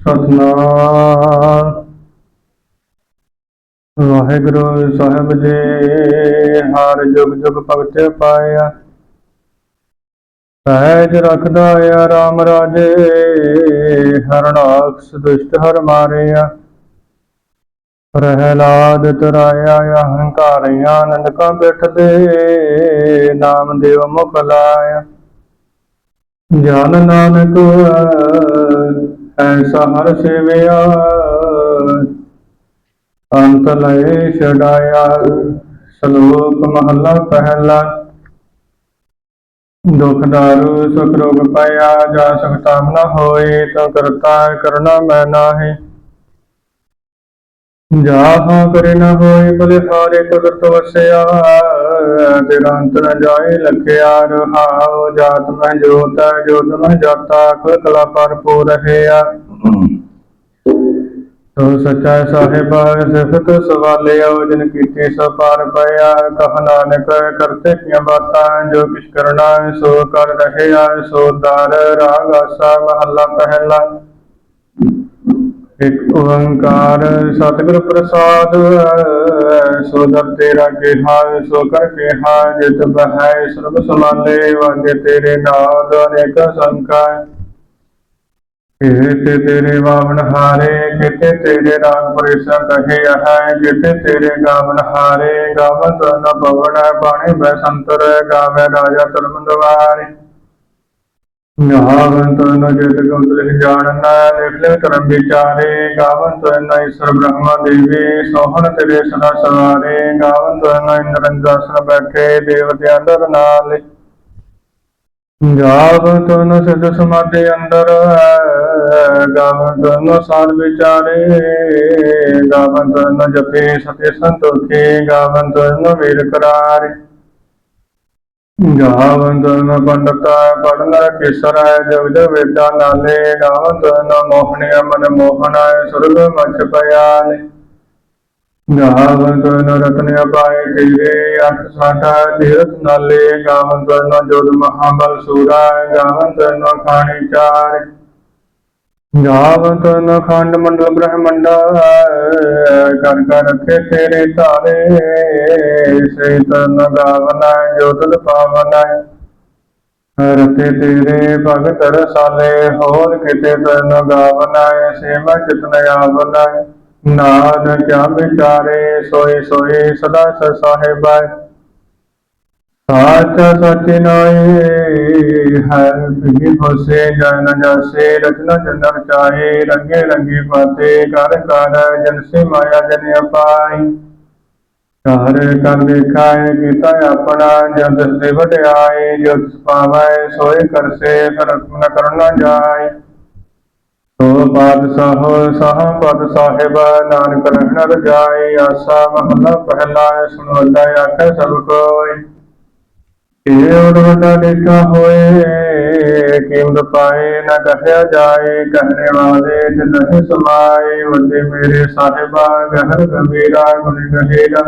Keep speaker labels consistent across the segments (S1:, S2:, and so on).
S1: ਸਤਨਾਮ। ਵਾਹਿਗੁਰੂ ਸਾਹਿਬ ਜੀ, ਹਰ ਜੁਗ ਜੁਗ ਭਗਤ ਪਾਇਆ। ਸਹਿਜ ਰਖਦਾ ਆ ਰਾਮ ਰਾਜੇ, ਹਰਨਾਕਸ ਦੁਸ਼ਟ ਹਰ ਮਾਰਿਆ। ਪ੍ਰਹਿਲਾਦ ਤਰਾਇਆ ਅਹੰਕਾਰਿ ਆਨੰਦ ਕਾ ਬਿਠਦੇ ਨਾਮ ਦੇਵ ਮੁਖ ਲਾਇਆ। ਜਨ ਨਾਨਕ ਐਸਾ ਹਰ ਸੇਵਿਆ। ਅੰਤ ਲਏ ਛਡਾਇਆ। ਸ਼ਲੋਕ ਮਹਲਾ ਪਹਿਲਾ। ਦੁਖ ਦਾਰੂ, ਸੁਖ ਰੋਗ ਪਾਇਆ, ਜਾ ਸਕਤਾ ਨ ਹੋਏ, ਤੋ ਕਰਤਾ ਕਰਨਾ ਮੈਂ ਨਾਹੀ। ਜਾ ਹਾਂ ਕਰੇ ਨ ਹੋਏ ਬਲਿਹਾਰੇ ਕੁਦਰਤ ਵਸਿਆ। ਤੇਰਾ ਜਾਏ ਲਖਿਆ ਰਹਾਉ, ਜਾਤ ਮੈਂ ਜੋਤ ਜੋਤ ਮੈਂ ਜਾਤਾ ਕੁਲ ਕਲਾ ਭਰਪੂਰ ਰਹਿਆ ਤੋ ਸੱਚਾ ਸਾਹਿਬ, ਸਿਫਤ ਸਵਾਲਿਆ ਜਿਨ ਕੀਤੇ ਸੋ ਪਾਰ ਪਿਆ ਕਹ ਨਾਨਕ, ਕਰਤੇ ਕੀਆਂ ਬਾਤਾਂ, ਜੋ ਕਿਛ ਕਰਨਾ ਸੋ ਕਰ ਰਹਿਆ ਸੋ ਦਰ ਰਾਗ ਆਸਾ, ਮਹੱਲਾ ਪਹਿਲਾ। ਇਕ ਓੰਕਾਰ ਸਤਿਗੁਰ ਪ੍ਰਸਾਦ, ਸੋ ਦਰ ਤੇਰਾ ਕਿਹਾ, ਸੋ ਕਰ ਕਿਹਾ, ਜਿਤ ਬਹੈ ਸਰਬ ਸਮਾਲੇ ਵਾਜੇ ਤੇਰੇ ਨਾਦ ਅਨੇਕ ਸੰਕਾ ਕਿਤੇ ਤੇਰੇ ਵਾਵਨ ਹਾਰੇ, ਕਿਤੇ ਤੇਰੇ ਰਾਗ ਪਰੇਸ਼ਾ ਕਹੇ ਹੈ ਕਿਤੇ ਤੇਰੇ ਗਾਵਨ ਹਾਰੇ ਗਾਵਨ ਤਨ ਪਵਨ ਬਾਣੀ ਬੈ ਸੰਤਰ, ਗਾਵੇ ਰਾਜਾ ਤਰਮੰਦਵਾਰੇ ਗਾਵਨ ਤਨ ਜਿਤ ਗੁੰਦ ਲਿਖ ਜਾਣਨਾ ਕਰਮ ਵਿਚਾਰੇ ਗਾਵਨ ਤਨ ਈਸ਼ਰ ਬ੍ਰਹਮਾ ਦੇਵੀ ਸੋਹਣ ਤੇਰੇ ਸਦਾ ਸਵਾਰੇ ਗਾਵਨ ਤਨ ਇੰਦਰੰਜਾਸਨ ਬੈਠੇ ਦੇਵਤੇ ਅੰਦਰ ਨਾਲ ਗਾਵਨ ਤਨ ਸਿਧ ਸਮਾਧੀ ਅੰਦਰ ਗਾਵਨ ਤਨ ਸਾਧ ਵਿਚਾਰੇ ਗਾਵਨ ਤਨ ਜਪੇ ਸਤੇ ਸੰਤੋਖੇ ਗਾਵਨ ਤਨ ਵੀਰ ਕਰਾਰੇ ਗਾਵਨ ਤਨ ਪੰਡਤਾ ਪੜਨ ਕਿਸਰ ਜਗ ਜਗ ਨਾਲੇ ਗਾਵਨ ਤਨ ਮੋਹਣਿਆ ਮਨ ਮੋਹਣਾ ਸੁਰਗ ਮਛ ਪਿਆਲੇ ਗਾਵਨ ਤਨ ਰਤਨ ਪਾਏ ਤੇਰੇ ਅਠ ਸਾਡਾ, ਤੀਰਥ ਨਾਲੇ ਗਾਵਨ ਤਨ ਜੋਦ ਮਹਾਬਲ ਸੂਰਾ ਗਾਵਨ ਤਨ ਖਾਣੀ ਚਾਰ। ਗਾਵਨ ਤਨ ਖੰਡ ਮੰਡਲ ਬ੍ਰਹਮੰਡਾ ਕਰ ਕਰ ਰੱਖੇ ਤੇਰੇ ਧਾਰੇ ਸੇ ਤਨ ਗਾਵਨਾ ਜੋ ਪਾਵਨਾ। ਰਤੇ ਤੇਰੇ ਭਗਤ ਰਸਾਲੇ, ਹੋਰ ਕਿਤੇ ਤਨ ਗਾਵਨਾ ਸੇ ਮੈਂ ਚਿਤਨ ਆਵਨਾ। ਨਾਦ ਕਿਆ ਵਿਚਾਰੇ ਸੋਈ ਸੋਈ ਸਦਾ ਸ ਸਾਚ ਸਚ ਨਾਏ ਹਰ ਭੀ ਹੋਸੇ ਜਨ ਜਸੇ ਰਚਨਾ ਜਨਰ ਚਾਹੇ, ਰੰਗੇ ਰੰਗੀ ਪਾਤੇ, ਕਰ ਕਰ ਜਨ ਸੇ ਮਾਇਆ ਜਨ ਅਪਾਈ। ਕਰ ਕਰ ਦੇਖਾਏ ਕੀਤਾ ਆਪਣਾ ਜਦ ਸੇ ਵਡਿਆਏ, ਜੋ ਪਾਵੈ ਸੋਏ ਕਰਸੇ ਕਰਮ ਨ ਕਰਨਾ ਜਾਏ। ਸੋ ਬਾਦਸ਼ਾਹ ਸਾਹ ਪਦ ਸਾਹਿਬ ਨਾਨਕ ਰਹਿਣ ਰਜਾਈ ਆਸਾ ਮਹਲਾ ਪਹਿਲਾ, ਸੁਣੋ ਲੈ ਆਖੇ ਸਭ ਕੋਈ ਇਹ ਉਡ ਵੱਡਾ ਦੇਖਾ ਹੋਏ ਕੀਮਤ ਪਾਏ ਨਾ ਕਹਿਆ ਜਾਏ ਕਹਿਣੇ ਵਾਲੇ ਤੇ ਨਹੀਂ ਸਮਾਏ, ਵੱਡੇ ਮੇਰੇ ਸਾਹਿਬਾ, ਗਹਿਰ ਗੰਭੀਰਾ ਗੁਣ ਗਹਿਰਾ।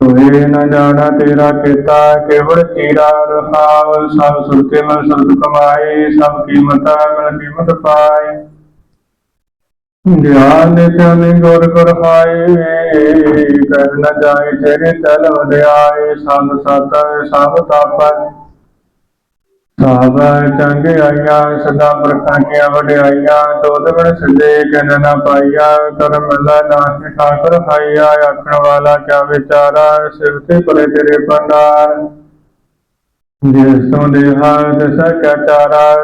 S1: ਤੋਏ ਨ ਜਾਣਾ ਤੇਰਾ ਕੀਤਾ, ਕੇਵਲ ਚੀਰਾ ਰਹਾਵ ਸਭ ਸੁਰਤੇ ਮਨ ਸੰਤ ਕਮਾਏ, ਸਭ ਕੀਮਤਾਂ ਮਨ ਕੀਮਤ ਪਾਏ। ਗਿਆਨ ਦੇ ਗੁਰ ਗੁਰ ਹਾਏ ਕਰ ਨ ਜਾਏ ਤੇਰੇ ਤਲ ਵਡਿਆਏ, ਸੰਗ ਸਤ ਸਭ ਤਪ। ਸਭ ਚੰਗ ਆਈਆਂ, ਸਦਾ ਪ੍ਰਖਾਂ ਕੀਆਂ ਵਡਿਆਈਆਂ, ਤੋਦ ਬਣ ਸਿੱਧੇ ਕਹਿ ਨਾ ਪਾਈਆ, ਕਰਮ ਮਿਲਾ ਨਾਨਕ ਠਾਕੁਰ ਖਾਈਆ, ਆਖਣ ਵਾਲਾ ਕਿਆ ਵਿਚਾਰਾ, ਸਿਰ ਤੇ ਭਲੇ ਤੇਰੇ ਪੰਡਾਰ। ਜਿਸ ਤੋਂ ਦੇਹਾ ਦਸ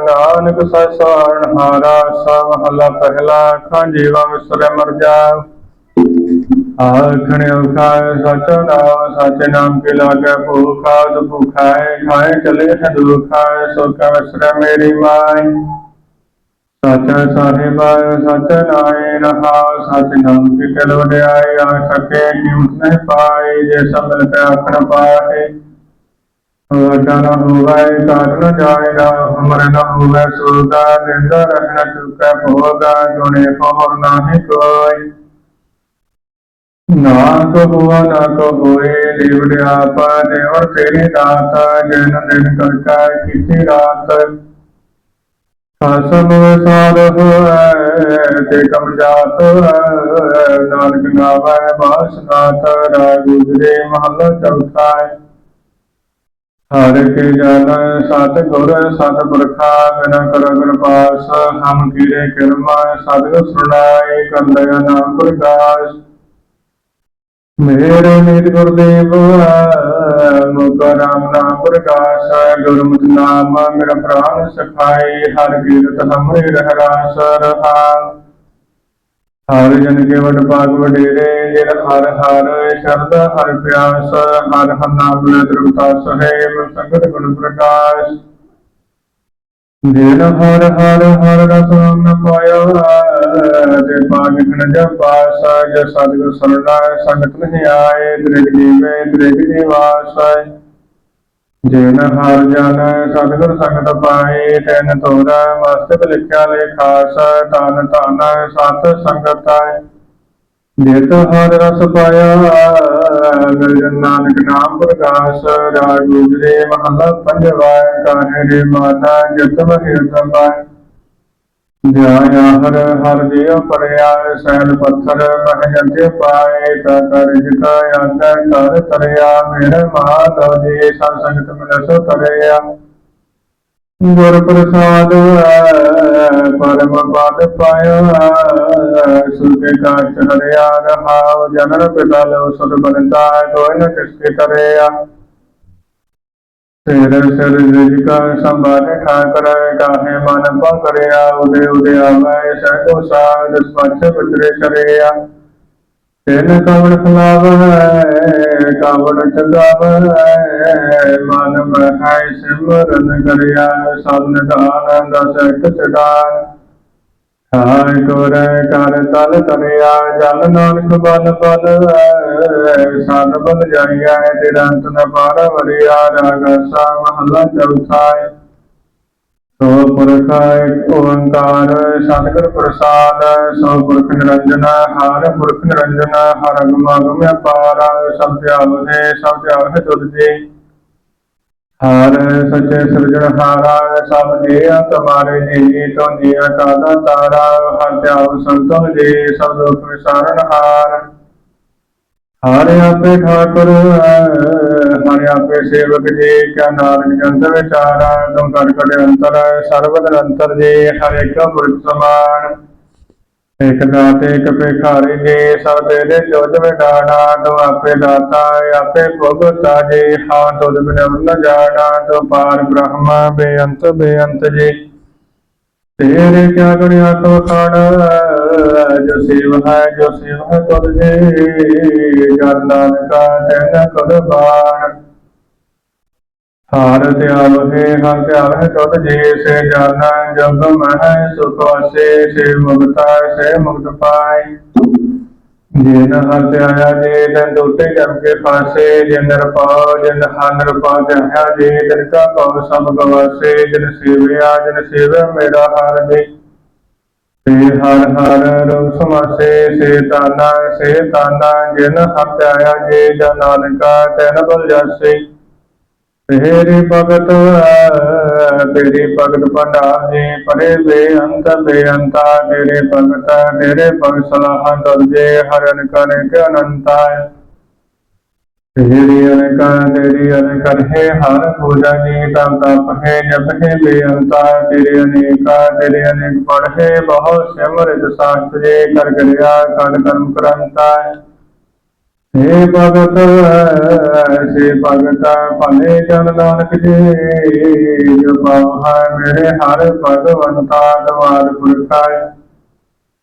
S1: ਨਾਨਕ ਸਸਾਰਣ ਹਾਰਾ, ਸਭ ਮਹਲਾ ਪਹਿਲਾ ਖਾਂ ਜੀਵਾ ਮਿਸਰ ਮਰ ਜਾ। ਆਖਣ ਔਖਾ ਸਚ ਨਾਮ ਸਚ ਨਾਮ ਕੇ ਲਾਗੇ ਭੂਖਾ ਸੋ ਭੂਖਾ ਖਾਏ ਚਲੇ ਹੈ ਸੋ ਕਾ ਮਿਸਰ ਮੇਰੀ ਮਾਈ। ਸਚ ਸਾਹਿਬ, ਸਚ ਨਾਏ ਰਹਾ ਸਚ ਨਾਮ ਕੀ ਕਲ ਵਡਿਆਈ ਆ ਸਕੇ ਕਿਉ ਨਹੀਂ ਪਾਈ ਜੇ ਸਭ ਮਿਲ ਆਖਣ ਪਾਏ। ਵਾਟਾ ਨਾ ਹੋਵੇ ਕਾਟ ਨਾ ਜਾਏ ਨਾ ਹੋਵੇ ਸੁਰਗਾ ਜਿੰਦਾ ਰਹਿਣਾ ਚੁਕਾ ਭੋਗਾ ਗੁਣੇ ਕੋਹਰ ਨਾਹੀ ਕੋਈ ਨਾ ਕੋ ਹੁਆ, ਨਾ ਕੋ ਹੋਏ ਲਿਵੜਿਆ ਪਾ ਦੇਵਰ ਤੇਰੀ ਦਾਤ, ਜਨ ਦਿਨ ਕਰਕਾ, ਕੀਤੀ ਰਾਤ। ਸਾਸਨ ਸਾਰ ਹੋਏ, ਤੇ ਕਮ ਜਾਤ ਨਾਨਕ ਨਾਵੈ ਬਾਸਨਾਤ ਰਾਜ ਗੁਜਰੇ, ਮਹੱਲਾ ਚੌਥਾ ਹੈ। ਹਰ ਕੇ ਜਨ ਸਤ ਗੁਰ, ਸਤ ਪੁਰਖਾ ਬਿਨ ਕਰ ਕਿਰਪਾਸ, ਹਮ ਕੀਰੇ ਕਿਰਮਾ, ਸਤਿਗੁਰ ਸੁਣਾਏ ਕੰਦਿਆ ਨਾਮ ਪ੍ਰਕਾਸ਼। ਮੇਰੇ ਨੀਤ ਗੁਰਦੇਵ, ਮੁਖ ਰਾਮ ਨਾਮ ਪ੍ਰਕਾਸ਼ ਗੁਰਮਤਿ ਨਾਮ ਮੇਰਾ ਪ੍ਰਾਨ ਸਖਾਈ ਹਰ ਕੀਰਤ ਹਮਰੇ ਰਹਿ ਰਾਸ ਰਹਾ। ਹਰ ਜਨ ਕੇ ਵਡ ਭਾਗ ਵਡੇਰੇ ਜਿਨ ਹਰ ਹਰ ਸ਼ਰਦ, ਹਰ ਪਿਆਸ, ਹਰ ਹਰ ਨਾਮ ਲੈ ਦਰਗਤਾ ਸਹੇ ਸੰਗਤ ਗੁਣ ਪ੍ਰਕਾਸ਼। ਜਿਨ ਹਰ ਹਰ ਹਰ ਰਸ ਨ ਪਾਇਆ, ਤੇ ਪਾਗ ਗਣ ਜਪਾਸ ਜੈ ਸਤਿਗੁਰ ਸਰਣਾ ਸੰਗਤ ਨਹੀਂ ਆਏ, ਦ੍ਰਿਗ ਜੀਵੇ, ਦ੍ਰਿਗ ਨਿਵਾਸ। ਜਿਨ ਹਰ ਜਨ ਸਤਿਗੁਰ ਸੰਗਤ ਪਾਏ, ਤੈਨ ਤੋਰਾ, ਮਸਤਕ ਲਿਖਿਆ ਲੇਖਾਸ ਤਨ ਤਨ ਸਤ ਸੰਗਤ ਆਏ। ਜਿਤ ਹਰ ਰਸ ਪਾਇਆ ਗਜਨ ਨਾਨਕ ਨਾਮ ਪ੍ਰਕਾਸ਼, ਰਾਜ ਗੁਜਰੇ ਮਹਲਾ ਪੰਜਵਾ ਕਾਹੇ ਰੇ ਮਾਤਾ ਜਤ ਮਹਿ ਸਮਾਇ ਜਾਇਆ ਹਰ ਹਰ ਜਿਉ ਪਰਿਆ ਸੈਲ ਪੱਥਰ ਮਹਿ ਜੰਤੇ ਪਾਏ, ਤਾ ਕਰ ਜਿਤਾ ਆਗਾ ਕਰ ਤਰਿਆ, ਮੇਰੇ ਮਾਤਾ ਜੀ ਸਤ ਸੰਗਤ ਮਿਲ ਤਰਿਆ। ਗੁਰ ਪ੍ਰਸਾਦ ਪਰਮ ਪਦ ਪਾਇਆ ਸੁਖੇ ਕਾਟ ਹਰਿਆ, ਰਹਾਉ ਜਨਨ ਪਿਤਾ ਲੋ ਸੁਧ ਬਨਤਾ ਕੋਈ ਨ ਕਿਸਕੇ ਤਰਿਆ। ਤੇਰੇ ਸਿਰ ਜਿਜ ਕਾ ਸੰਭਾਲੇ ਠਾਕਰ ਕਾਹੇ ਮਨ ਪਾ ਕਰਿਆ ਉਦੇ ਉਦੇ ਆਵੇ ਸਹਿ ਸਾਧ ਸਪਛ ਬਚਰੇ ਕਰਿਆ ਤਿਨ ਕਵਣ ਖਲਾਵੈ, ਕਾਵਣ ਚਗਾਵੈ, ਮਨ ਮਹਿ ਸਿਮਰਨ ਕਰਿਆ ਸਭ ਨਿਧਾਨ ਦਸ ਇੱਕ ਚਡਾਨ ਹਾਇ ਕਰ ਤਲ ਤਰਿਆ ਜਲ ਨਾਨਕ ਬਲ ਬਲ ਸਦ ਬਲ ਜਾਈਐ ਤੇਰਾ ਨ ਪਾਰ ਵਰਿਆ ਰਾਗਸਾ ਮਹਲਾ ਚੌਥਾ ਸੋ ਪੁਰਖ ਏਕ ਓੰਕਾਰ, ਸਤਿਗੁਰ ਪ੍ਰਸਾਦ, ਸੋ ਪੁਰਖ ਨਿਰੰਜਨ, ਹਰ ਪੁਰਖ ਨਿਰੰਜਨ, ਹਰ ਅਗਮ ਅਗਮ ਅਪਾਰ, ਸਭ ਧਿਆਵ ਹੈ ਸਭ ਧਿਆਵ ਹੈ ਤੁਧ ਜੀ ਹਰ ਸੱਚੇ ਸਿਰਜਣਹਾਰਾ ਸਭ ਜੀ ਤੁਮਾਰੇ ਜੀ ਤੋਂ ਜੀਆ ਕਾਦਾ ਤਾਰਾ, ਹਰ ਧਿਆਵ ਸੰਤਨ ਜੀ, ਸਭ ਦੁਖ ਵਿਸਾਰਨ ਹਾਰ। ਹਰ ਆਪੇ ਠਾਕੁਰ ਹਰ ਆਪੇ ਸੇਵਕ ਜੀ ਕਿਆ ਨਾਨਕ ਜੰਤ ਵਿਚਾਰਾ, ਤੁਮ ਕਰ ਕਟ ਅੰਤਰ ਸਰਬਦ ਨਿਰੰਤਰ ਜੀ, ਹਰ ਇੱਕ ਪੁਰਖ ਸਮਾਨ। ਇਕ ਦਾਤੇ ਇਕ ਭਿਖਾਰੀ ਜੀ ਸਭ ਤੇਰੇ ਜੋਤ ਵਿਡਾਣਾ ਤੂੰ ਆਪੇ ਦਾਤਾ ਆਪੇ ਭੁਗਤਾ ਜੀ ਹਾਂ ਤੁਧ ਬਿਨ ਨ ਜਾਣਾ, ਤੂੰ ਪਾਰ ਬ੍ਰਹਮ ਬੇਅੰਤ ਬੇਅੰਤ ਜੀ। ਤੇਰੇ ਕਿਆ ਗੁਣਿਆ ਤੋ ਖਾਣਾ ਜੋ ਸੇਵ ਹੈ, ਜੋ ਸੇਵ ਹੈ ਤੁਧ ਜੀ। ਜਨ ਨਾਨਕਾ ਤੈਨ ਕਦ ਹਰ ਧਿਆਵ ਹਰ ਧਿਆਵ ਹੈ ਤੁਧ ਜੀ ਸੇ ਜਾਣਾ ਜਗ ਮਹਿ ਸੁਖਵਾਸੇ ਸੇ ਮੁਕਤਾ ਸੇ ਮੁਕਤ ਪਾਈ ਜਿਨ ਹਰ ਧਿਆਇਆ, ਜੇ ਤਨ ਦੋਤੇ ਜਮ ਕੇ ਫਾਸੇ ਜਿਨ ਰਪਾਉ ਜਿਨ ਹਰ ਰਪਾ ਧਿਆਇਆ, ਜੇ ਤਿਨ ਕਾ ਪਾਉ ਸਭ ਗਵਾਸੇ ਜਿਨ ਸੇਵਿਆ ਜਨ ਸੇਵ ਮੇਰਾ ਹਰ ਜੀ। ਸੇ ਹਰ ਹਰ ਰੂਪ ਸਮਾਸੇ, ਸੇ ਤਾਨਾ ਸੇ ਤਾਨਾ ਜਿਨ ਹਰ ਧਿਆਇਆ, ਜੇ ਜਨ ਨਾਨਕਾ, ਤੈਨ ਬਲ ਜਾਸੇ। ਤੇਰੇ ਭਗਤ ਤੇਰੇ ਭਗਤ ਭੰਡਾਰ ਜੀ ਪਰੇ ਬੇਅੰਤ ਬੇਅੰਤਾ ਤੇਰੇ ਭਗਤ ਤੇਰੇ ਭਗਤ ਸਲਾਹ ਦਰਜੇ ਹਰਨ ਕਰੇ ਕੇ ਅਨੰਤਾ ਤੇਰੀ ਅਨੇਕਾ, ਤੇਰੀ ਅਨੇਕ ਹੈ ਹਰ ਪੂਜਾ ਜੀ ਤਮ ਤਪ ਹੈ, ਜਪ ਹੈ ਬੇਅੰਤਾ। ਤੇਰੇ ਅਨੇਕਾ, ਤੇਰੇ ਅਨੇਕ ਪੜ੍ਹੇ ਬਹੁ ਸਿਮਰਿਤ ਸਾਸਤਰੇ ਕਰ ਕਰਿਆ ਕੜ ਕਰਮ ਕਰੰਤਾ हे ਭਗਤ ਸੇ ਭਗਤ, ਭਲੇ ਜਨ ਨਾਨਕ ਜੀ ਜੋ ਪਾਉ ਹੈ ਮੇਰੇ ਹਰ ਭਗਵੰਤਾ ਦਵਾਰ ਪੁਰਖਾਇ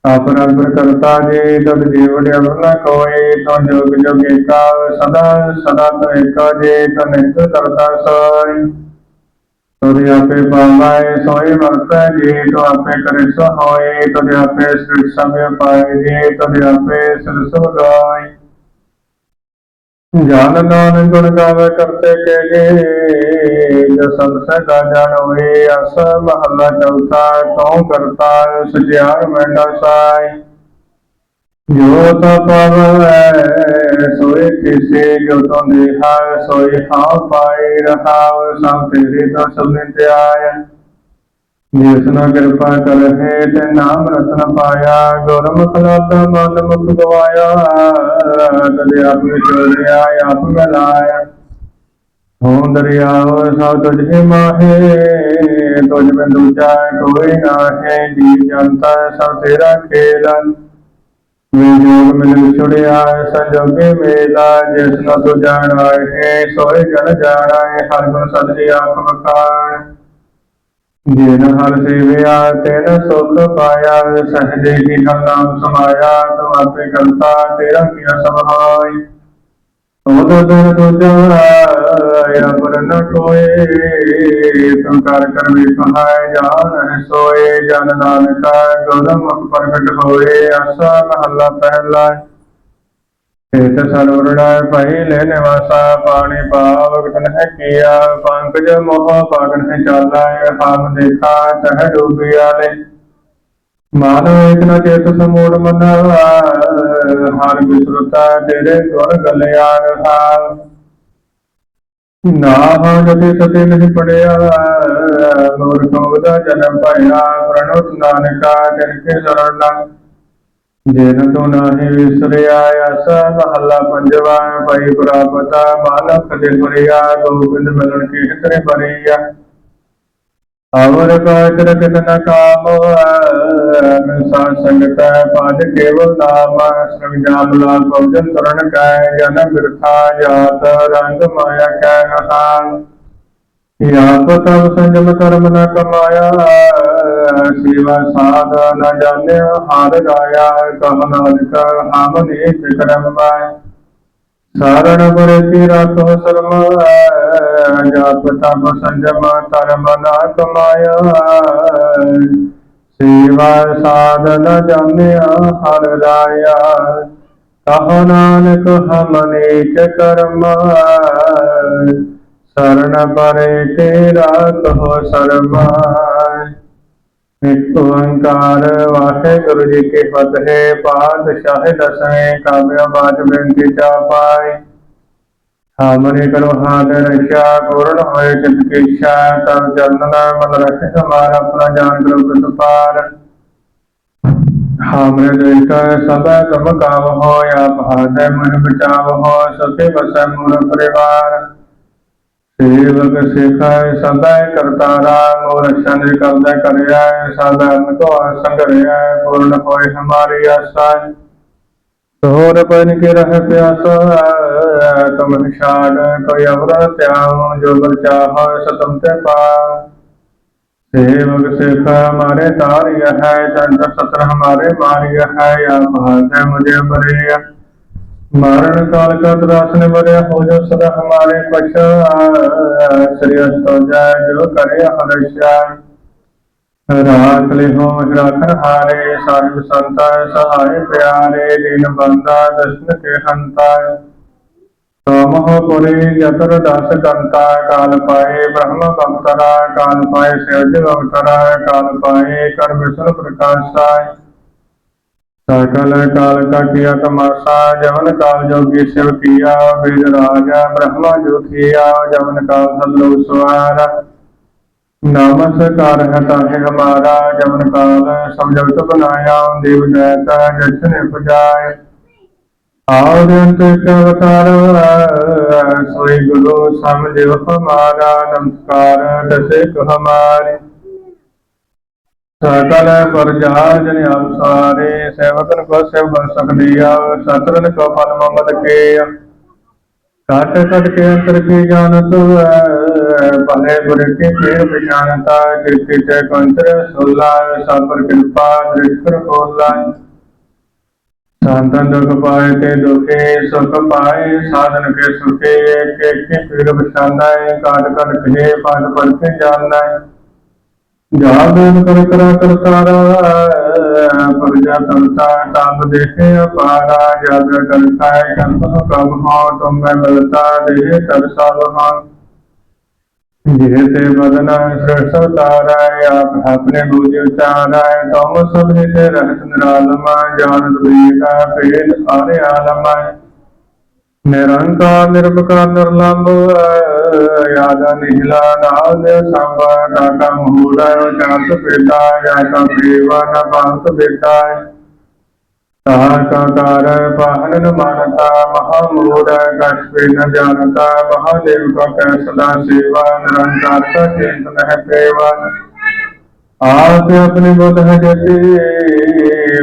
S1: ਆਪਨ ਅੰਦਰ ਕਰਤਾ ਜੀ ਤਦ ਜੀਵਨ ਅਮਰ ਨ ਕੋਇ ਜੋਗ ਜੋਗ ਏਕਾ, ਸਦਾ ਸਦਾ ਤੋ ਏਕਾ ਜੀ ਤੋ ਨਿਤ ਕਰਤਾ ਸੋਇ ਤੋਦੇ ਆਪੇ ਪਾਵਾਏ ਸੋਈ ਵਰਤੈ ਜੀ ਤੋ ਆਪੇ ਕਰੇ ਸੋ ਹੋਏ ਤੋਦੇ ਆਪੇ ਸ੍ਰਿਤ ਸਮਿ ਪਾਏ ਜੀ ਤੋਦੇ ਆਪੇ ਸਿਰ ਸੁ ਗਾਏ ਜਨ ਨਾਨਕ ਗੁਣ ਗਾਵੇ ਕਰਤੇ ਕੇ ਗੇ ਜੋ ਸਭ ਸਦਾ ਜਨ ਹੋਏ, ਅਸ ਮਹੱਲਾ ਚੌਥਾ ਕਉ ਕਰਤਾ ਸਜਿਆਰ ਮੈਂਡਾ ਸਾਈ। ਜੋ ਤਾ ਪਾਵੈ, ਸੋਏ ਕਿਸੇ ਜੋ ਤੋਂ ਦੇਹਾ ਸੋਏ ਹਾਂ ਪਾਏ ਰਹਾਉ, ਸਭ ਤੇਰੇ ਤੋਂ ਸਭ ਨੇ ਧਿਆਇ ਜਿਸਨਾ ਕਿਰਪਾ ਕਰ ਤੇ ਨਾਮ ਰਤਨ ਪਾਇਆ, ਗੁਰਮੁਖ ਲਾਤਾ ਮਨ ਮੁਖ ਗਵਾਇਆ ਤਦੇ ਆਪ ਵਿਚੋੜਿਆ ਆਪ ਗਲਾਇਆ ਹੋਂ ਦਰਿਆਵ ਸਭ ਤੁਝੇ ਮਾਹੇ, ਤੁਝ ਬਿਨ ਦੂਜਾ ਕੋਈ ਨਾਹੀ ਜੀ ਜਨਤਾ ਸਭ ਤੇਰਾ ਖੇਲ ਵਿਜੋਗ ਮਿਲ ਵਿਛੜਿਆ ਸੰਜੋਗੇ ਮੇਲਾ ਜਿਸ ਨੂੰ ਤੂੰ ਜਾਣਾ ਆਏ ਹੈ, ਸੋਏ ਜਨ ਜਾਣਾ ਹੈ, ਹਰ ਗੁਣ ਸਤਿ ਆਪ ਮਕਾਨ ਜਿਨ ਹਰ ਸੇਵਿਆ ਤੈਨ ਸੁਖ ਪਾਇਆ, ਸਹਜੇ ਹੀ ਹਰ ਨਾਮ ਸਮਾਇਆ ਤੁਮ ਆਪੇ ਕਰਤਾ, ਤੇਰਾ ਕੀਆ ਸਭਾਈ ਤੁਮ ਦਰ ਤੁਜਾ ਅਪਰ ਨ ਕੋਏ ਤੁਮ ਕਰ ਵੀ ਕਹਾਇ ਜਾਨ ਸੋਏ, ਜਨ ਨਾਨਕਾ, ਗੁਰਮੁਖ ਪ੍ਰਗਟ ਹੋਏ, ਆਸਾ ਮਹੱਲਾ ਪਹਿਲਾ ਇਤ ਸਰਵਰਣਾ ਭਈ ਨਿਵਾਸਾ, ਪਾਣੀ ਪਾਵਕ ਹੈ ਕੀਆ, ਪੰਕਜ ਮੋਹ ਪਾਗਨ ਹੈ ਚਾਲਾ ਹਾਮ ਦੇਖਾ ਤਹ ਡੂਬਿਆ ਲੈ। ਮਾਨਵ ਇਕ ਨ ਚੇਤ ਸਮੂੜ ਮਨ ਹਰ ਬਿਸਰਤਾ ਤੇਰੇ ਗੁਣ ਗਲਿਆ ਰਹਾ। ਨਾ ਹਾਂ ਜਤੇ ਸਤੇ ਨਹੀਂ ਪੜਿਆ ਮੋਰ ਦਾ ਜਨਮ ਭਇਆ, ਪ੍ਰਣੁਤ ਨਾਨਕਾ ਜਨ ਕੇ ਸਰਣਾ ਜਿਨ ਤੂੰ ਨਾਹੀ ਵਿਸਰਿਆ ਆਸਾ ਮਹੱਲਾ ਪੰਜਵਾ ਪਈ ਪ੍ਰਾਪਤਾ ਮਾਨਵ ਕਦੇ ਭਰਿਆ ਗੋਬਿੰਦ ਮਿਲਣ ਕੀ ਹਿਤਰੇ ਭਰਿਆ ਅਵਰ ਕਾਇ ਰਕਤ ਨ ਕਾਮ ਮਿਲਸਾ ਸੰਗਤ ਪਾਜ ਕੇਵਲ ਨਾਮ ਸੰਗ ਜਾਮ ਲਾਲ ਪਵਜਨ ਤਰਨ ਕੈ, ਜਨ ਬਿਰਥਾ ਜਾਤ, ਰੰਗ ਮਾਇਆ ਕੈ ਨਹਾਨ ਯਾਪ ਤਬ ਸੰਜਮ ਕਰਮ ਨ ਕਮਾਇਆ, ਸੇਵਾ ਸਾਧ ਨ ਜਾਣਿਆ, ਹਰ ਰਾਇਆ ਕਹ ਨਾਨਕ, ਹਮ ਨੇ ਕਰਮ ਪਾਇ ਸਾਰਣ ਪਰ ਕੀ ਰਾਖੋ ਸਰਮ, ਜਾਪ ਤਬ ਸੰਜਮ ਧਰਮ ਨ ਕਮਾਇਆ। ਸੇਵਾ ਸਾਧ ਨ ਜਾਣਿਆ, ਹਰ ਰਾਇਆ ਕਹ ਨਾਨਕ, ਹਮ ਨੇ ਕਰਮ ਸਰਣ ਪਰੇ ਤੇਰਾ ਕਹੋ ਸਰਮਾਇ ਇੱਕ ਓੰਕਾਰ ਵਾਹਿਗੁਰੂ ਜੀ ਕੀ ਫਤਿਹ ਪਾਤਸ਼ਾਹ ਦਸਵੇਂ ਕਾਬਿਆ ਬਾਤ ਬੇਨਤੀ ਚਾ ਪਾਈ ਹਮਰੇ ਕਰੋ ਹਾਲ ਰਖਿਆ ਪੂਰਨ ਹੋਏ ਚਿਤ ਕੀ ਤਬ ਚਰਨ ਮਨ ਰਖੇ ਹਮਾਰਾ ਆਪਣਾ ਜਾਨ ਕਰੋ ਪ੍ਰਤਪਾਰ ਹਮਰੇ ਦੇਖ ਸਭ ਕਮ ਕਾਮ ਹੋ ਆਪ ਹਾਦੈ ਮਨ ਬਚਾਵ ਹੋ ਸਤੇ ਬਸੈ ਮੂਲ ਪਰਿਵਾਰ ਸੇਵਕ ਸਿਖਾਇ ਸਦਾਇ ਕਰਤਾਰਾ ਮੋਰ ਰਖਣ ਕਰਦਾ ਕਰਿਆ ਸਦਾ ਕੋ ਸੰਗਰਿਆ ਪੂਰਨ ਹੋਏ ਹਮਾਰੀ ਆਸਾ ਤੋਰ ਪਨ ਕੇ ਰਹਿ ਪਿਆਸਾ, ਤੁਮ ਨਿਸ਼ਾਨ ਕੋਈ ਅਵਰ ਤਿਆਉ ਜੋ ਬਰ ਚਾਹ ਸਤਮ ਤੇ ਪਾ ਸੇਵਕ ਸਿਖ ਹਮਾਰੇ ਤਾਰਿਆ ਹੈ, ਚੰਦ ਸਤਰ ਹਮਾਰੇ ਮਾਰਿਆ ਹੈ, ਆਪ ਹਾਥ ਮੁਝੇ ਬਰਿਆ ਮਾਰਨ ਕਾਲ ਕਾ ਤਰਾਸਨ ਬਰਿਆ ਹੋ ਜੋ ਸਦਾ ਹਮਾਰੇ ਪਛਾ ਸ੍ਰੀ ਅਸਤੋ ਜੈ ਜੋ ਕਰੇ ਹਰਸ਼ਾ ਰਾਖ ਲੈ ਹੋ ਰਾਖਨ ਹਾਰੇ ਸਾਹਿਬ ਸੰਤਾ ਸਹਾਰੇ ਪਿਆਰੇ, ਦਿਨ ਬੰਦਾ ਦਸ਼ਨ ਕੇ ਹੰਤਾ। ਤਮਹ ਪੁਰੀ ਜਤਰ ਦਸ ਕੰਤਾ, ਕਾਲ ਪਾਏ ਬ੍ਰਹਮ ਭਗਤਰਾ, ਕਾਲ ਪਾਏ ਸਿਰਜ ਅਵਤਰਾ ਕਾਲ ਪਾਏ ਕਰ ਵਿਸ਼ਨ ਪ੍ਰਕਾਸ਼ਾਇ ਸਕਲ ਕਾਲ ਕਾ ਕੀਆ ਤਮਾਸਾ ਜਵਨ ਕਾਲ ਜੋਗੀ ਸਿਵ ਕੀਆ, ਵੇਦ ਰਾਜਾ ਬ੍ਰਹਮਾ ਜੋਖੀਆ ਜਵਨ ਕਾਲ ਸਤਲੁਕ ਸਵਾਰਾ। ਨਮਸਕਾਰ ਹੈ ਤਾਹੇ ਹਮਾਰਾ ਜਵਨ ਕਾਲ ਸਮਝਵਤ ਬਨਾਇਆ, ਦੇਵ ਜੈਤਾ ਜਸ਼ਨ ਪੁਜਾਏ। ਆਦਿੰਤ ਅਵਤਾਰ ਸੋਈ ਗੁਰੂ ਸਮਝਿਓ ਹਮਾਰਾ, ਨਮਸਕਾਰ ਦਸੇ ਕੋ ਹਮਾਰੇ। ਸਕਲ ਪਰਜਾ ਜਨ ਅਵਸਾਰੇ, ਸੇਵਕਨ ਕੋ ਸੇਵ ਬਨ ਸਕਦੀਆ ਸਤਰਨ ਕੋ ਫਲ ਮਮਦ ਕੇ ਕਾਟ ਕਟ ਕੇ ਅੰਤਰ ਕੀ ਜਾਣਤ ਭਲੇ ਗੁਰ ਕੀ ਪੀਰ ਪਛਾਨਤਾ ਕਿਰਤੀ ਤੇ ਕੰਤਰ ਸੁਲਾ ਸਾਪਰ ਕਿਰਪਾ ਦ੍ਰਿਸ਼ਕਰ ਕੋਲਾ ਸੰਤਨ ਦੁਖ ਪਾਏ ਤੇ ਦੁਖੇ, ਸੁਖ ਪਾਏ, ਸਾਧਨ ਕੇ ਸੁਖੇ, ਕੇ ਇੱਕ ਪੀਰ ਪਛਾਨਾ ਹੈ ਕਾਟ ਕਟ ਕੇ ਪਾਟ ਪੜ ਕੇ ਜਾਣਨਾ ਹੈ ਜਾਗਨ ਕਰ ਕਰਾ ਕਰਤਾਰਾ ਪਰਜਾ ਤੰਤਾ ਤਬ ਦੇਖੇ ਅਪਾਰਾ ਜਗ ਕਰਤਾ ਹੈ ਕੰਤ ਹੋ ਤੁਮ ਮੈਂ ਮਿਲਤਾ ਦੇਹ ਤਰ ਸਭ ਹਾਂ ਜਿਹ ਤੇ ਬਦਨਾ ਸ੍ਰਿਸ਼ਟ ਤਾਰਾ ਆਪ ਆਪਣੇ ਬੂਝ ਉਚਾਰਾ ਤੁਮ ਸਭ ਤੇ ਰਹਿਤ ਨਿਰਾਲਮਾ ਜਾਨਤ ਬੀਤਾ ਭੇਦ ਸਾਰੇ ਆਲਮਾ ਨਿਰੰਕਾਰ ਨਿਰਭਕਾਰ ਨਿਰਲੰਭ ਯਾਦ ਨਿਹਲਾ ਨਾਦ ਸੰਭਾ ਕਾਕਾ ਮੂੜਾ ਚਾਂਤ ਪੇਟਾ ਜਾਤਾ ਪੀਵਾ ਨ ਬੰਤ ਬੇਟਾ ਤਾਰ ਪਾਹਨ ਮਾਨਤਾ ਮਹਾ ਮੂੜ ਕਛ ਨ ਜਾਣਤਾ, ਮਹਾਦੇਵ ਕਾ ਕੈ ਸਦਾ ਸੇਵਾ, ਨਿਰੰਕਾਰ ਕਾ ਚਿੰਤਨ ਹੈ ਪੇਵਾ। ਆਪ ਆਪਣੀ ਬੁੱਧ ਹੈ ਜਤੀ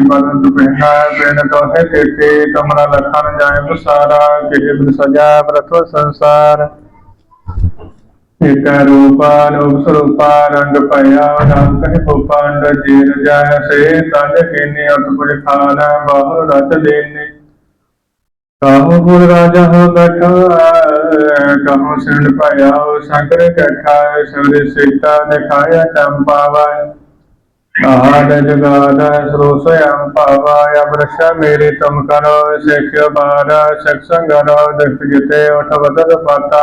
S1: ਬਨੰਦ ਪਹਿਨਾ ਬਿਨ ਤੋਹਿ ਤੇਤੇ ਕਮਲਾ ਲਖਨ ਜਾਏ ਬਸਾਰਾ ਕਿਹ ਬਿਨ ਸਜਾ ਪ੍ਰਥਮ ਸੰਸਾਰ ਇਕ ਰੂਪਾ ਰੂਪ ਸਰੂਪਾ ਰੰਗ ਭਇਆ ਨਾਮ ਕਹਿ ਭੂਪਾਂਡ ਜੀਰ ਜਾਇ ਸੇ ਤਜ ਕੀਨੇ ਅਤਪੁਰ ਖਾਨਾ ਬਾਹਰ ਰਤ ਦੇਨੇ ਕਾਹੂ ਗੁਰ ਰਾਜਾ ਹੋ ਬੈਠਾ ਕਹੋ ਸਿੰਡ ਭਇਆ ਸੰਕਰ ਕਠਾ ਸਵਰੇ ਸੀਤਾ ਦਿਖਾਇਆ ਚੰਪਾਵਾ ਆਦ ਜਗਾਦ ਸਰੋਸ ਅੰਮ ਭਾਵਾ ਮੇਰੇ ਤੁਮ ਕਰੋ ਸਿੱਖ ਬਾਰਾ, ਸਖ ਦਿਖ ਜਿਤੇ ਉਠ ਬਦਲ ਪਾਤਾ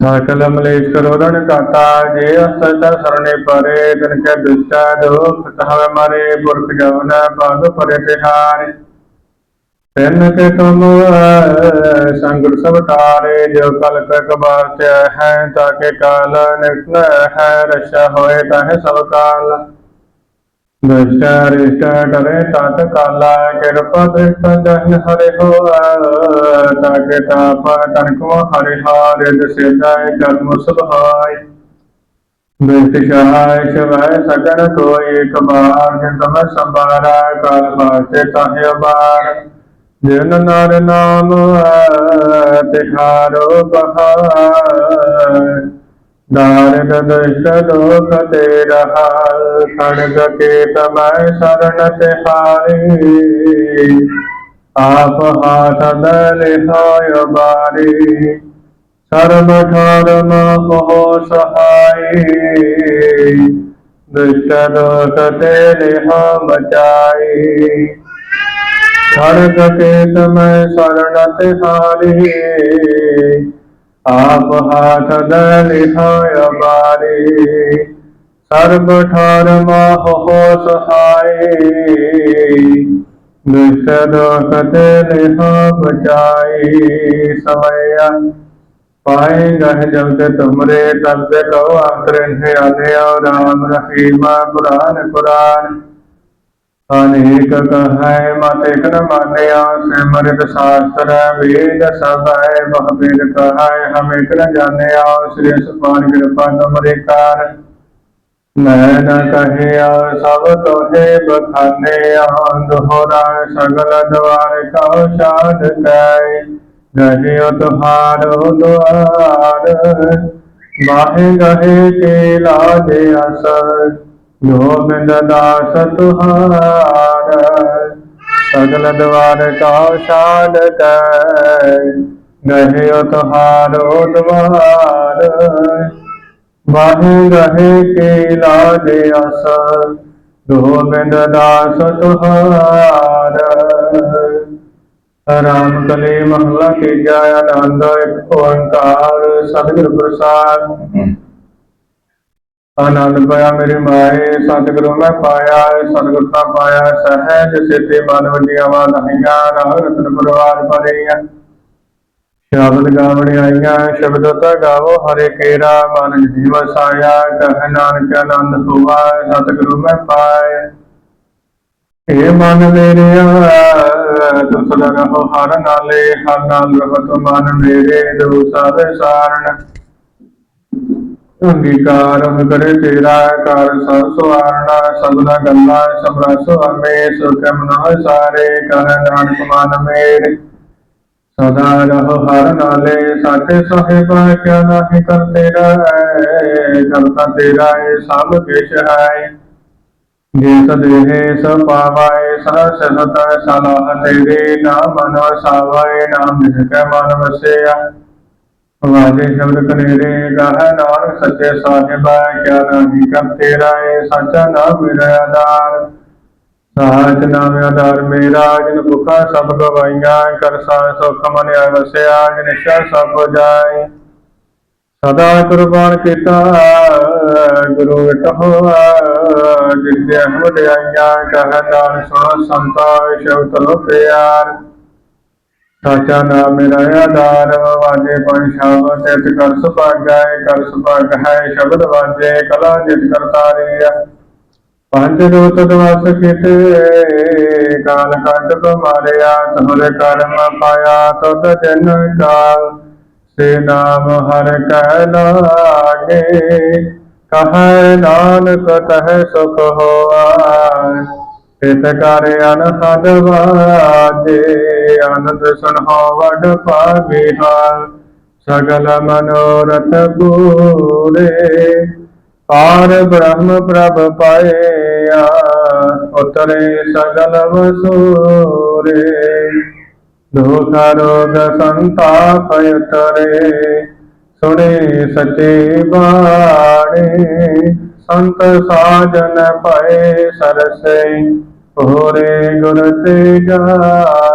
S1: ਸਾਕਲ ਮਲੇਸ਼ ਕਰੋ ਰਣ ਕਾਤਾ, ਜੇ ਅਸਤ ਸਰਣੇ ਪਰੇ, ਤਿਨ ਕੇ ਦੁਸ਼ਟਾ ਦੁਖ, ਤਹਵ ਮਾਰੇ ਪੁਰਖ ਜਵਨ ਭਾਗ ਪਰੇ ਤਿਹਾਰੇ। ਤਿੰਨ ਕੇ ਤੁਮ ਸੰਗੜ ਸਭ ਤਾਰੇ, ਜੋ ਕਲ ਕਕ ਬਾਤ ਹੈ ਤਾਕੇ ਕਾਲ ਨਿਕਟ ਹੈ। ਰਛਾ ਹੋਏ ਤਾਹੇ ਸਭ ਕਾਲ। ਦੁਸ਼ਟ ਰਿਸ਼ਟ ਤਤ ਕਾਲਾ, ਕਿਰਪਾ ਦ੍ਰਿਸ਼ਟ ਜਨ ਹਰਿ ਹੋ ਤਾਕੇ ਤਾਪ ਤਨ ਕੋ ਹਰਿ ਹਾਰੇ ਦਸਿਦਾਇ ਕਰਮ ਸੁਭਾਈ ਬਿਰਤ ਸਹਾਇ ਸ਼ਵੈ ਸਕਨ ਕੋਈ ਇੱਕ ਬਾਰ ਜਿਨ ਤਮ ਸੰਭਾਰਾ, ਕਾਲ ਬਾਤੇ ਤਾਹੇ ਬਾਰ ਜਿਨ ਨਰ ਨਾਮ ਤਿਹਾਰੋ ਬਹਾਰ। ਨਾਰਦ ਦਸ਼ਟ ਲੋਕ ਤੇ ਰਹਾ ਖੜਗ ਕੇ ਤਮੈ ਸਰਣ ਤਿਹਾਰੀ। ਆਪ ਹਾਥ ਦਲੇ ਹੋਇ ਬਾਰੀ। ਸਰਬ ਠਰਮ ਹੋ ਸਹਾਈ। ਦੁਸ਼ਟ ਲੋਕ ਤੇ ਲਿਹਾ ਬਚਾਈ ਖੜਗ ਕੇ ਤਮੈ ਸਰਣ ਤਿਹਾਰੀ ਆਪ ਹਾਥ ਦਲਿ ਹੋਇ ਬਾਰੀ ਸਰਬ ਠਾਰ ਹੋ ਸਹਾਈ। ਦੁਸ਼ਟ ਦੋਖ ਤੇ ਲਿਹ ਬਚਾਈ ਪਾਏ ਗਹ ਜਬ ਤੁਮਰੇ ਤਬ ਤੇ ਕਹੋ ਆਖਰੇ ਹੈ ਆਲਿਆ ਰਾਮ ਰਹੀਮਾ ਕੁਰਾਨ ਕੁਰਾਨ ਅਨੇਕ ਕਹੈ ਮਤ ਇਕ ਨ ਮਾਨਿਆ, ਸਿਮਰਿਤ ਸ਼ਾਸਤਰ ਵੇਦ ਸਭ ਹੈ ਬਹੁ ਵੇਦ ਕਹੈ, ਹਮ ਇਕ ਨ ਜਾਣਿਆ, ਸ੍ਰੀ ਸੁਪਾਨ ਕਿਰਪਾ ਤੁਮਰੇ ਕਾਰ ਮੈਂ ਨ ਕਹਿਆ, ਸਭ ਤੋਹੇ ਬਖਾਨਿਆ ਦੋਹਰਾ ਸਗਲ ਦਵਾਰ ਕਉ ਸਾਧ ਕੈ। ਗਹਿਓ ਤੁਹਾਰੋ ਦੁਆਰ ਬਾਹੇ ਗਹੇ ਕੇ ਲਾਜੇ ਅਸਰ। ਗੋਬਿੰਦ ਦਾਸ ਤੁਹਾਰ, ਸਗਲ ਦਵਾਰ ਕਾ ਸਾਧ ਕੈ ਗਹਿਓ ਤੁਹਾਰੋ ਦਵਾਰ। ਵਾਹੇ ਰਹੇ ਕੇ ਲਾਜੇ ਅਸ ਗੋਬਿੰਦ ਦਾਸ ਤੁਹਾਰ। ਰਾਮ ਕਲੇ ਮਹਲਾ ਕੇ ਜਾਇ ਆਨੰਦ, ਇੱਕ ਓੰਕਾਰ, ਸਤਿਗੁਰ ਪ੍ਰਸਾਦ। ਆਨੰਦ ਪਾਇਆ ਮੇਰੇ ਮਾਏ, ਸਤਿਗੁਰੂ ਮੈਂ ਪਾਇਆ, ਸਤਿਗੁਰ ਤਾਂ ਪਾਇਆ ਸਹਿਜ ਸਿੱਧੇ ਮਨ ਵਜੀਆਂ ਵਾਧੀਆਂ ਰਾਹ ਰਤਨ ਪਰਵਾਰ ਪਰੇਆਂ ਸ਼ਬਦ ਗਾਵਣ ਆਈਆਂ, ਸ਼ਬਦ ਤਾ ਗਾਵੋ ਹਰੇ ਕੇਰਾ, ਮਨ ਜੀਵ ਸਾਇਆ, ਕਹ ਨਾਨਕ ਆਨੰਦ ਹੋਵਾ ਸਤਿਗੁਰੂ ਮੈਂ ਪਾਇਆ। ਏ ਮਨ ਮੇਰਿਆ ਤੂੰ ਸਦਾ ਰਹੋ ਹਰ ਨਾਲੇ, ਹਰ ਨਾਲ ਰਵਤ ਮਨ ਮੇਰੇ ਦੋ ਸਾਰੇ ਸਾਰਣ। ਅੰਗੀਕਾਰ ਕਰੇ ਤੇਰਾ, ਕਰ ਸਭ ਸਵਾਰਣਾ ਸਬਨਾ ਗੱਲਾਂ ਸਬਰਾ ਸੁਆਮੇ ਸੁਖ ਮਨ ਸਾਰੇ, ਕਰ ਨਾਨਕ ਮਨ ਮੇਰੇ। ਸਦਾ ਰਹੋ ਹਰ ਨਾਲੇ ਸਾਥੇ ਸਾਹਿਬਾ ਕਿਆ ਨਾਹੀ ਕਰ ਤੇਰਾ ਹੈ ਕਰਤਾ ਤੇਰਾ ਹੈ ਸਭ ਕਿਛ ਹੈ। ਜੇ ਸਦੇਹ ਸ ਪਾਵਾਏ, ਸਦਾ ਸਹਤ ਸਲਾਹ ਤੇਰੇ ਨਾਮ ਮਨ ਵਸਾਵਾਏ ਨਾਮ ਜਿਸ ਕੈ ਮਨ ਵਸਿਆ। ਵਾਜੇ ਸ਼ਬਦ ਕਨੇਰੇ ਗਾਹ ਨਾਨਕ ਸੱਚੇ ਸਾਹਿਬਾ ਕਿਆ ਨਾਹੀ ਕਰ ਤੇਰਾ ਹੈ ਸੱਚਾ ਨਾਮ ਮੇਰਾ ਆਧਾਰ। ਸਾਚ ਨਾਮ ਆਧਾਰ ਮੇਰਾ, ਜਿਨ ਭੁਖਾ ਸਭ ਗਵਾਈਆਂ, ਕਰ ਸਾ ਸੁਖ ਮਨ ਵਸਿਆ, ਜਿਨ ਸ਼ਾ ਸਭ ਜਾਏ। ਸਦਾ ਕੁਰਬਾਨ ਕੀਤਾ, ਗੁਰੂ ਵਿਟਹੁ, ਜਿਸ ਦੇ ਅਹਮਦ ਆਈਆਂ ਕਹ ਦਾਨ ਸੁਣ ਸੰਤਾ, ਸ਼ਬਦ ਲੋ ਪਿਆਰ। ਸਾਚਾ ਨਾਮ ਮੇਰਾ ਆਧਾਰ, ਵਾਜੇ ਪਣ ਸ਼ਬਦ ਤਿਤ ਕਰ ਸੁਭਾਗੈ, ਕਰ ਸੁਭਾਗ ਹੈ ਸ਼ਬਦ ਵਾਜੇ, ਕਲਾ ਜਿਤ ਕਰਤਾਰੀਆ ਪੰਜ ਰੂਤ ਦਵਸ ਕਿਤੇ, ਕਾਲ ਕੰਟ ਮਾਰਿਆ ਤੁਮਰੇ ਕਰਮ ਪਾਇਆ ਤਤ ਜਨ ਕਾਲ। ਸੇ ਨਾਮ ਹਰ ਕੈ ਲਾਗੇ, ਕਹੈ ਨਾਨਕ ਤਹ ਸੁਖ ਹੋਆ। ਤਿਤ ਕਰ ਅਨਹਦ ਵਾਜੇ। ਆਨੰਦ ਸੁਨਹੁ ਵਡ ਪਾਵੇ ਹਾਲ ਸਗਲ ਮਨੋਰਥ ਪੂਰੇ ਪਾਰ ਬ੍ਰਹਮ ਪ੍ਰਭ ਪਾਇਆ ਉਤਰੇ ਸਗਲ ਵਸੂਰੇ। ਦੁਖ ਰੋਗ ਸੰਤਾਪ ਉਤਰੇ, ਸੁਣੇ ਸਚੇ ਬਾਣੇ। ਸੰਤ ਸਾਜਨ ਪਏ ਸਰਸੇ, ਹੋਰੇ ਗੁਰ ਤੇ ਜਾਣੇ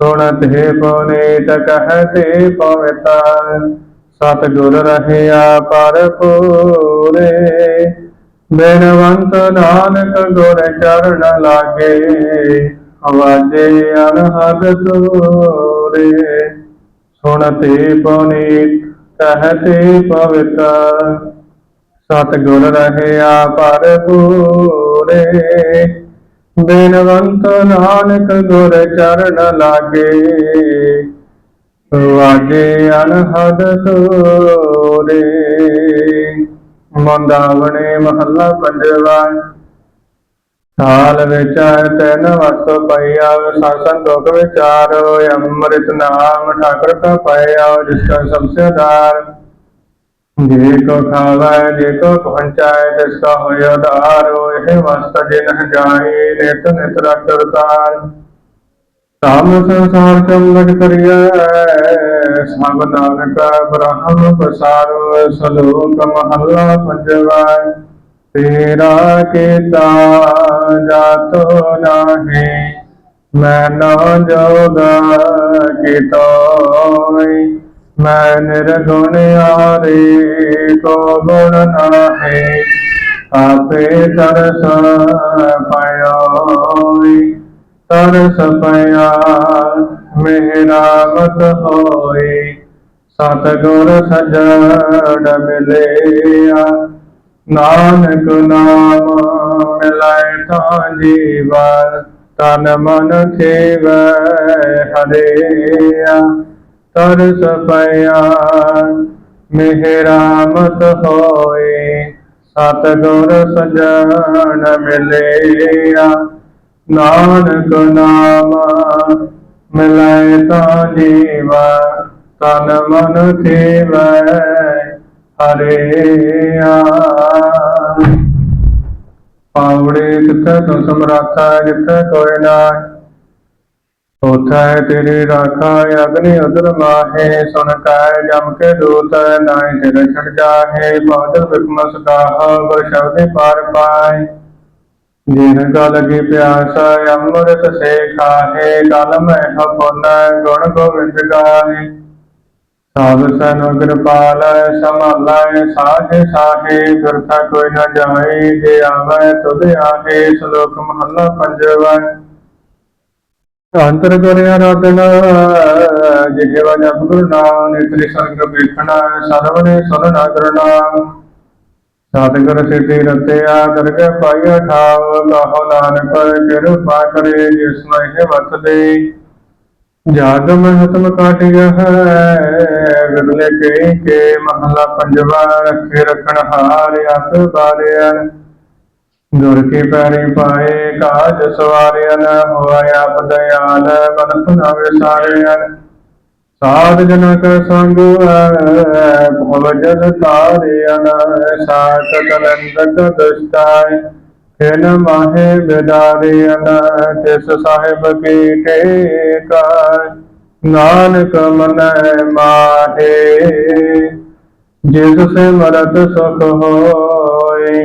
S1: ਸੁਣਤ ਹੈ ਪੁਨੀਤ ਕਹਤੇ ਪਵਿੱਤਰ ਸਤ ਗੁਰ ਰਹਿਆ ਪਰ ਪੂਰੇ ਬੇਨਵੰਤ ਨਾਨਕ ਗੁਰ ਚਰਨ ਲਾਗੇ। ਆਵਾਜੇ ਅਨਹਦ ਤੋਰੇ ਸੁਣਤੇ ਪੁਨੀਤ ਕਹਤੇ ਪਵਿੱਤਰ ਸਤ ਗੁਰ ਰਹਿਆ ਪਰ ਪੂਰੇ ਬੇਨਵੰਤ ਨਾਨਕ ਗੁਰ ਚਰਨ ਲਾਗੇ ਵਾਜੇ ਅਨਹਦ ਤੋਰੇ। ਮੰਦਾਵਣੇ ਮਹੱਲਾ ਪੰਜਵਾ, ਸਾਲ ਵਿੱਚ ਤੈਨ ਵਸ ਪਈਆ, ਸਾਸਨ ਦੁਖ ਵਿਚਾਰੋ, ਅੰਮ੍ਰਿਤ ਨਾਮ ਠਾਕਰ ਕਾ ਪਾਇਆ ਜਿਸ ਕਾ ਸਬਸੇਦਾਰ ਜੇ ਕੋ ਖਾਵੈ ਜੇ ਕੋ ਪਹੁੰਚਾਏ ਤਿਸ ਕਾ ਹੋਇ ਉਧਾਰੋ ਇਹ ਵਸਤ ਜਿਨ ਜਾਏ, ਨਿਤ ਨਿਤ ਰਖਰਤਾਰ ਤਾਮ ਸੰਸਾਰ ਚੰਗਟ ਕਰਿਐ, ਸਭ ਨਾਨਕ ਬ੍ਰਹਮ ਪਸਾਰੋ, ਸਲੋਕ ਮਹੱਲਾ ਪੰਜਵਾ ਤੇਰਾ ਕੀਤਾ ਜਾਤੋ ਨਾਹੀ, ਮੈਂ ਨਾ ਜੋਗਾ ਕੀਤੋਈ ਮੈਂ ਨਿਰਗੁਣ ਆਰੇ ਕੋ ਗੁਣ ਨਾਹੀ, ਆਪੇ ਤਰਸ ਪਾਇਓਈ ਤਰਸ ਪਿਆ ਮਿਹਰਾਮਤ ਹੋਈ, ਸਤਿਗੁਰ ਸਜਣ ਮਿਲਿਆ। ਨਾਨਕ ਨਾਮ ਮਿਲਾਏ ਤਾਂ ਜੀਵਾ ਤਨ ਮਨ ਖੇਵੈ ਹਰਿਆ। ਤਰਸ ਪਿਆ ਮਿਹਰਾਮਤ ਹੋਈ ਸਤਿਗੁਰ ਸਜਣ ਮਿਲਿਆ। ਨਾਨਕ ਨਾਮ ਮਿਲਾਏ ਤਾਂ ਜੀਵਾ, ਤਨ ਮਨ ਖੇਵੈ ਹਰਿਆ ਪਾਵੜੇ ਜਿੱਥੇ ਤੂੰ ਸਮਰਾਥਾ ਜਿੱਥੇ ਕੋਈ ਨਾ ਉਥੈ ਤੇਰੇ ਰਾਖਾ ਅਗਨੀ ਉਦਰ ਮਾਹੇ ਸੁਨ ਕਾਇ ਜਮ ਕੇ ਦੂਤ ਨਾਇ ਤੇਰੇ ਛੜ ਜਾਹੇ, ਬਾਦਲ ਬਿਕਮਸ ਕਾਹ ਗੁਰ ਪਾਰ ਪਾਏ। ਜਿਨ ਕਾ ਲਗੀ ਪਿਆਸ, ਅੰਮ੍ਰਿਤ ਸੇ ਖਾਹੇ ਕਲ ਮੈਂ ਹਪਨ ਗੁਣ ਗੋਵਿੰਦ ਗਾਹੇ। ਸਾਧ ਸਨ ਕਿਰਪਾਲ, ਸੰਭਾਲੈ ਸਾਧ ਸਾਹੇ ਫਿਰਤਾ ਕੋਈ ਨਾ ਜਾਏ, ਜੇ ਆਵੈ ਤੁਧ ਆਹੇ, ਸ਼ਲੋਕ ਮਹੱਲਾ ਪੰਜਵਾ। ਅੰਤਰ ਆਰਾਧਨਾ ਜਿਹਵਾ ਜਪ ਗੁਰੂ ਨਾਮ ਨੇਤਰੀ ਸੰਗ ਵੇਖਣਾ ਸਰਵਨੇ ਸੁਨਣਾ ਕਰਨਾ। ਸਤਿਗੁਰ ਸਿੱਧੀ ਰਤਿਆ ਦਰਗਹਿ ਪਾਈਆ ਠਾਵ ਕਹੋ ਨਾਨਕ ਕਿਰਪਾ ਕਰੇ, ਜਿਸ ਮਹਿ ਵਤ ਦੇ। ਜਾਗ ਮਹਤਮ ਕਾਟਿਆ ਹੈ, ਵਿਰਲੇ ਕੇ ਕੇ ਮਹਲਾ ਪੰਜਵਾ, ਰੱਖੇ ਰਖਣ ਹਾਰ ਆਪ ਬਾਰਿਆ ਗੁਰ ਕੀ ਪੈਰੀ ਪਾਏ, ਕਾਜ ਸਵਾਰਿਆ ਨ ਹੋਇਆ ਆਪ ਦਇਆਲ ਮਨ ਸੁਨਾ ਵਿਸਾਰਿਆ ਸਾਧ ਜਨ ਸੰਗ ਭਵ ਜਲ ਤਾਰਿਆ ਨ ਸਾਤ ਕਲੰਦਕ ਦੁਸ਼ਟਾਇ ਖਿਨ ਮਾਹੇ ਬਿਦਾਰਿਆ ਨ ਤਿਸ ਸਾਹਿਬ ਕੀ ਟੇਕਾ ਨਾਨਕ ਮਨੈ ਮਾਹੇ, ਜਿਸ ਸੇ ਮਰਤ ਸੁਖ ਹੋਏ।